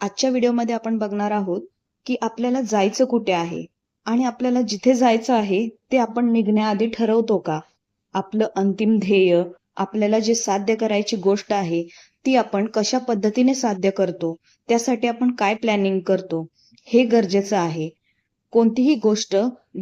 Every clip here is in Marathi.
आजच्या व्हिडिओमध्ये आपण बघणार आहोत की आपल्याला जायचं कुठे आहे आणि आपल्याला जिथे जायचं आहे ते आपण निघण्याआधी ठरवतो का? आपलं अंतिम ध्येय आपल्याला जे साध्य करायची गोष्ट आहे ती आपण कशा पद्धतीने साध्य करतो? त्यासाठी आपण काय प्लॅनिंग करतो? हे गरजेचं आहे. कोणतीही गोष्ट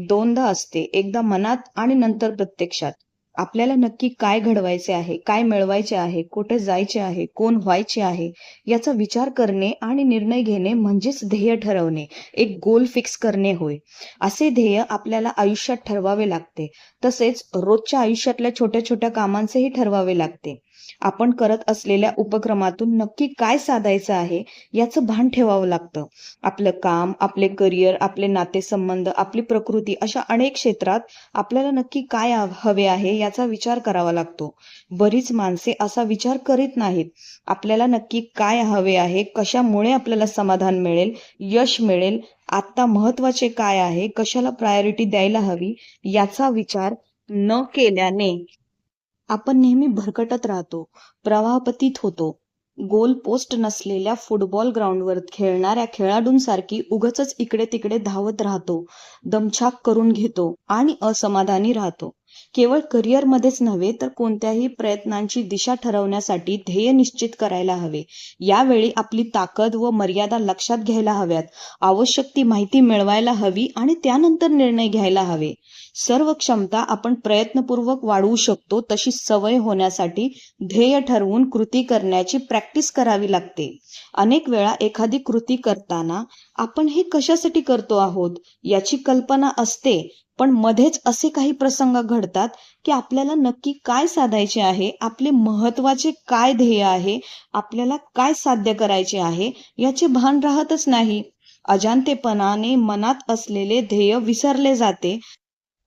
दोनदा असते एकदा मनात आणि नंतर प्रत्यक्षात. आपल्याला नक्की काय घडवायचे आहे काय मिळवायचे आहे कुठे जायचे आहे कोण व्हायचे आहे याचा विचार करणे आणि निर्णय घेणे म्हणजेच ध्येय ठरवणे एक गोल फिक्स करणे होय. असे ध्येय आपल्याला आयुष्यात ठरवावे लागते. तसेच रोजच्या आयुष्यातल्या छोट्या छोट्या कामांचेही ठरवावे लागते. आपण करत असलेल्या उपक्रमातून नक्की काय साधायचं आहे याचं भान ठेवावं लागतं. आपलं काम आपले करिअर आपले नातेसंबंध आपली प्रकृती अशा अनेक क्षेत्रात आपल्याला नक्की काय हवे आहे याचा विचार करावा लागतो. बरीच माणसे असा विचार करीत नाहीत. आपल्याला नक्की काय हवे आहे कशामुळे आपल्याला समाधान मिळेल यश मिळेल आता महत्त्वाचे काय आहे कशाला प्रायोरिटी द्यायला हवी याचा विचार न केल्याने आपण नेहमी भरकटत राहतो प्रवाहपतीत होतो. गोल पोस्ट नसलेल्या फुटबॉल ग्राउंडवर खेळणाऱ्या खेळाडूंसारखी उगच इकडे तिकडे धावत राहतो दमछाक करून घेतो आणि असमाधानी राहतो. केवळ करिअरमध्येच नव्हे तर कोणत्याही प्रयत्नांची दिशा ठरवण्यासाठी ध्येय निश्चित करायला हवे. यावेळी आपली ताकद व मर्यादा लक्षात घ्यायला हव्यात. आवश्यक ती माहिती मिळवायला हवी आणि त्यानंतर निर्णय घ्यायला हवे. सर्व क्षमता आपण प्रयत्नपूर्वक वाढवू शकतो तशी सवय होण्यासाठी ध्येय ठरवून कृती करण्याची प्रॅक्टिस करावी लागते. अनेक वेळा एखादी कृती करताना आपण हे कशासाठी करतो आहोत याची कल्पना असते पण मध्येच असे काही प्रसंग घडतात की आपल्याला नक्की काय साधायचे आहे आपले महत्त्वाचे काय ध्येय आहे आपल्याला काय साध्य करायचे आहे याचे भान राहतच नाही. अजाणतेपणाने मनात असलेले ध्येय विसरले जाते.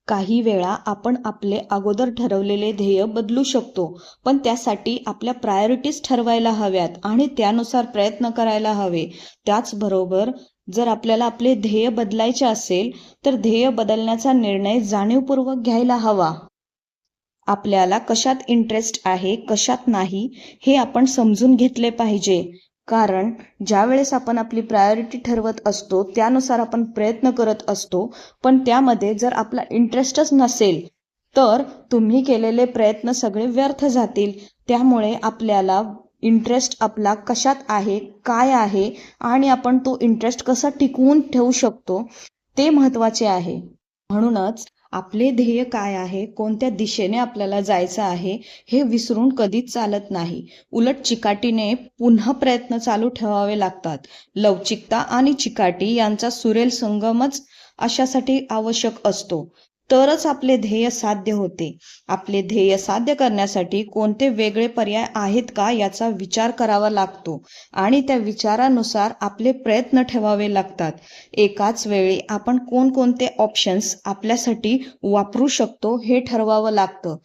काही वेळा आपण आपले अगोदर ठरवलेले ध्येय बदलू शकतो पण त्यासाठी आपल्या प्रायोरिटीज ठरवायला हव्यात आणि त्यानुसार प्रयत्न करायला हवे. त्याचबरोबर जर आपल्याला आपले ध्येय बदलायचे असेल तर ध्येय बदलण्याचा निर्णय जाणीवपूर्वक घ्यायला हवा. आपल्याला कशात इंटरेस्ट आहे कशात नाही हे आपण समजून घेतले पाहिजे. कारण ज्या वेळेस आपण आपली प्रायोरिटी ठरवत असतो त्यानुसार आपण प्रयत्न करत असतो. पण त्यामध्ये जर आपला इंटरेस्टच नसेल तर तुम्ही केलेले प्रयत्न सगळे व्यर्थ जातील. त्यामुळे आपल्याला इंटरेस्ट आपला कशात आहे काय आहे आणि आपण तो इंटरेस्ट कसा टिकवून ठेवू शकतो ते महत्त्वाचे आहे. म्हणूनच आपले ध्येय काय आहे? कोणत्या दिशेने आपल्याला जायचं आहे? हे विसरून कधीच चालत नाही. उलट चिकाटीने पुन्हा प्रयत्न चालू ठेवावे लागतात. लवचिकता आणि चिकाटी यांचा सुरेल संगमच अशासाठी आवश्यक असतो. तरच आपले ध्येय साध्य होते. आपले ध्येय साध्य करण्यासाठी कोणते वेगळे पर्याय आहेत का याचा विचार करावा लागतो आणि त्या विचारानुसार आपले प्रयत्न ठेवावे लागतात. एकाच वेळी आपण कोणकोणते ऑप्शन्स आपल्यासाठी वापरू शकतो हे ठरवावं लागतं.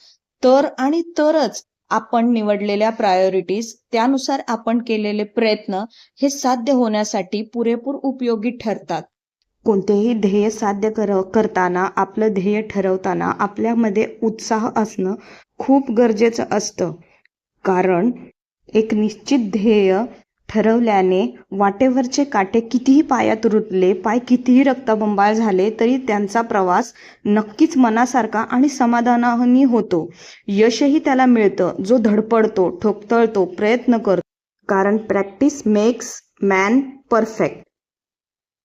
तर आणि तरच आपण निवडलेल्या प्रायोरिटीज त्यानुसार आपण केलेले प्रयत्न हे साध्य होण्यासाठी पुरेपूर उपयोगी ठरतात. कोणतेही ध्येय साध्य कर करताना आपलं ध्येय ठरवताना आपल्यामध्ये उत्साह असणं खूप गरजेचं असतं. कारण एक निश्चित ध्येय ठरवल्याने वाटेवरचे काटे कितीही पायात रुतले पाय कितीही रक्तबंबाळ झाले तरी त्यांचा प्रवास नक्कीच मनासारखा आणि समाधानाने होतो. यशही त्याला मिळतं जो धडपडतो ठोकतळतो प्रयत्न करतो. कारण प्रॅक्टिस मेक्स मॅन परफेक्ट.